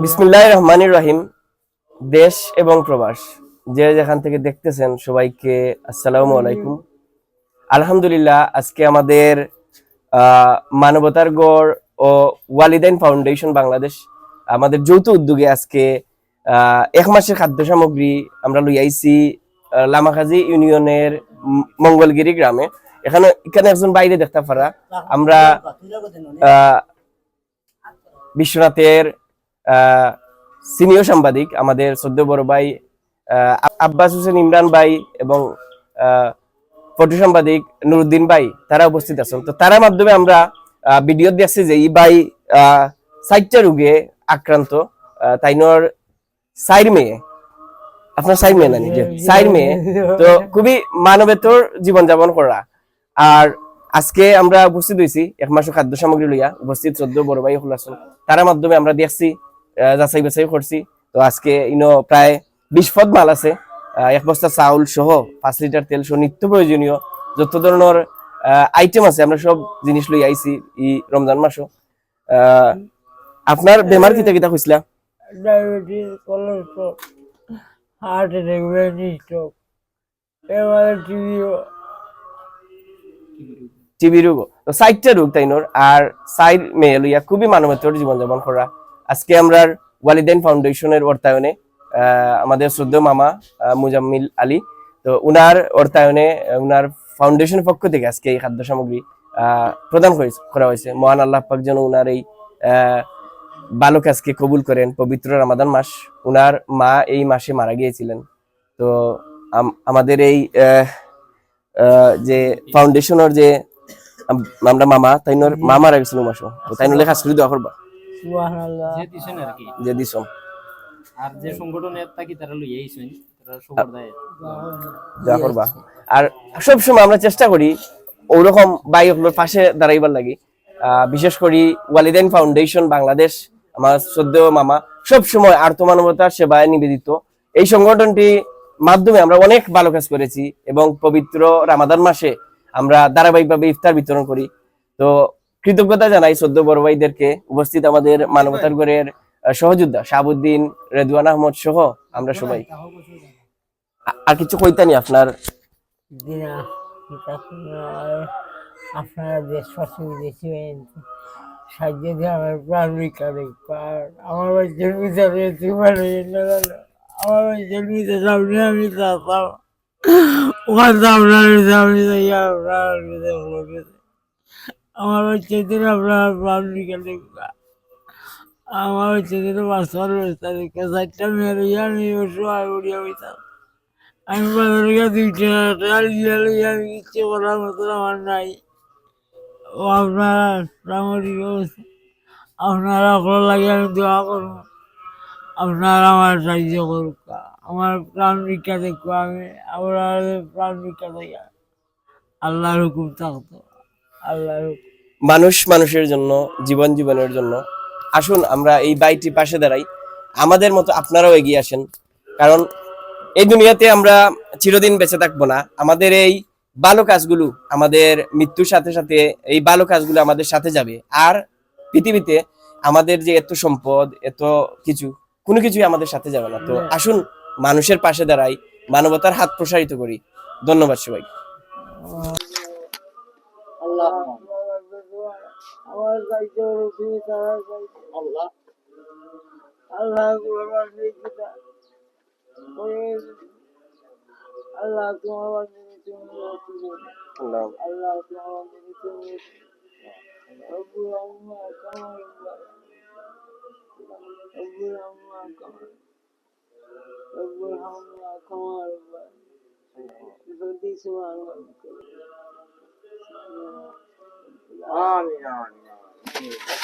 বিসমিল্লাহ রহমানির রাহিম। দেশ এবং প্রবাস। যে যেখান থেকে দেখতেছেন সবাইকে আসসালামু আলাইকুম। আলহামদুলিল্লাহ আজকে আমাদের মানবতার গড় ও ওয়ালিদাইন ফাউন্ডেশন বাংলাদেশ আমাদের যৌথ উদ্যোগে আজকে এক মাসের খাদ্য সামগ্রী আমরা লই আইছি আহ, লামাখাজি ইউনিয়নের মঙ্গলগিরি গ্রামে। এখানে এখানে একজন বাইরে দেখতে পারা। আমরা বিশ্বনাথের সিনিয়র সাংবাদিক আমাদের সদ্য বড় ভাই আব্বাস হোসেন ইমরান ভাই এবং ফটো সাংবাদিক নুরুদ্দিন ভাই, তারা উপস্থিত আছেন। তো তার মাধ্যমে আমরা ভিডিও দেখছি যে এই ভাই সাইটটা রোগে আক্রান্ত তাইনোর সাইর মেয়ে। আপনার সাইর মেয়ে না নিজে সাইর মেয়ে। তো খুবই মানবেতর জীবনযাপন করা। আর আজকে আমরা উপস্থিত হয়েছি, এক মাস খাদ্য সামগ্রী লইয়া উপস্থিত চোদ্দ বড় ভাই হল তার মাধ্যমে আমরা দেখছি যাচাই বাছাই করছি। তো আজকে ইনো প্রায় বিশ পদ মাল আছে। এক বস্তা চাউল সহ পাঁচ লিটার তেল সহ নিত্য প্রয়োজনীয় যত ধরনের আইটেম আছে, আমরা সব জিনিস লই আইছি ই রমজান মাসও। আপনার বেমার কিতা কিতা হইছিলা ডায়াবেটিস রোগ। সাইটটা রোগ, তাইনোর। আর সাইড মেয়ে লইয়া খুবই মানবতর জীবনযাপন করা। আজকে আমরা ওয়ালিদাইন ফাউন্ডেশনের অর্থায়নে আমাদের শ্রদ্ধ মামা মুজাম্মিল আলী, তো উনার অর্থায়নে উনার ফাউন্ডেশনের পক্ষ থেকে আজকে এই খাদ্য সামগ্রী প্রদান করা হয়েছে। মহান আল্লাহ পাক যেন উনার এই ভালো কাজকে কবুল করেন, পবিত্র রামাদান মাস। উনার মা এই মাসে মারা গিয়েছিলেন। তো আম- আমাদের এই যে ফাউন্ডেশনের যে আমরা মামা তাই নর মা মারা গেছিল মাসো। তো তাই নলে খাস করে দোয়া করবা। সুবহানাল্লাহ। যে দিছেন আর কি যে দিছম আর যে সংগঠনের থাকি তারা লই আইছেন? তারা সবার দায় দোয়া করবা। আর সব সময় আমরা চেষ্টা করি ওরকম বাইকগুলোর পাশে দাঁড়াইবার লাগি। বিশেষ করি ওয়ালিদাইন ফাউন্ডেশন বাংলাদেশ আমার সদ্য মামা সব সময় আর্থমানবতার সেবায় নিবেদিত। এই সংগঠনটি মাধ্যমে আমরা অনেক ভালো কাজ করেছি এবং পবিত্র রামাদান মাসে আমরা ধারাবাহিকভাবে ইফতার বিতরণ করি। তো কৃতজ্ঞতা জানাই সদ্য বড় ভাইদেরকে। উপস্থিত আমাদের মানবতার গড়ের সহযোদ্ধা শাহাবুদ্দিন, রেদওয়ান আহমদ সহ আমরা সবাই। আর কিছু কইতানি আপনার? আপনারা দেশবাসী হয়েন সাহায্য দিয়ে আমার আমার আমার আমি ওখান আমার বাচ্চার দিন আপনার দেখব আমার বাচ্চাদের বাঁচার ব্যবস্থা দেখে চারটা মেরে আমি সময় উড়িয়ে হইতাম আমি বাজারে গিয়ে দুইটা টাকা আমি ইচ্ছে করার মতো আমার নাই। ও আপনারা অবস্থা। আপনারা ভালো লাগে আমি দোয়া করব। আপনারা আমার সাহায্য করুক। আমার প্রাণ ভিক্ষা দেখব আমি। আপনার প্রাণ ভিক্ষা দেখি আল্লাহর হুকুম থাকতো। মানুষ মানুষের জন্য জীবন জীবনের জন্য। আসুন আমরা এই বাইটি পাশে দাঁড়াই। আমাদের মতো আপনারাও এগিয়ে আসেন। কারণ এই দুনিয়াতে আমরা চিরদিন বেঁচে থাকব না। আমাদের এই ভালো কাজগুলো আমাদের মৃত্যুর সাথে সাথে এই ভালো কাজগুলো আমাদের সাথে যাবে। আর পৃথিবীতে আমাদের যে এত সম্পদ এত কিছু কোনো কিছুই আমাদের সাথে যাবে না। তো আসুন মানুষের পাশে দাঁড়াই মানবতার হাত প্রসারিত করি। ধন্যবাদ সবাই আল্লাহ আমার দায়িত্ব হলো তুমি তারা আল্লাহ আল্লাহ তোমার নিকিতা আল্লাহ তোমার বান্দিনী তুমি আল্লাহ আল্লাহ তোমার বান্দিনী তুমি রব্বুল আম্মা কামার রব্বুল আম্মা কামার রব্বুল আম্মা 啊，你呀、啊，你呀、啊，你。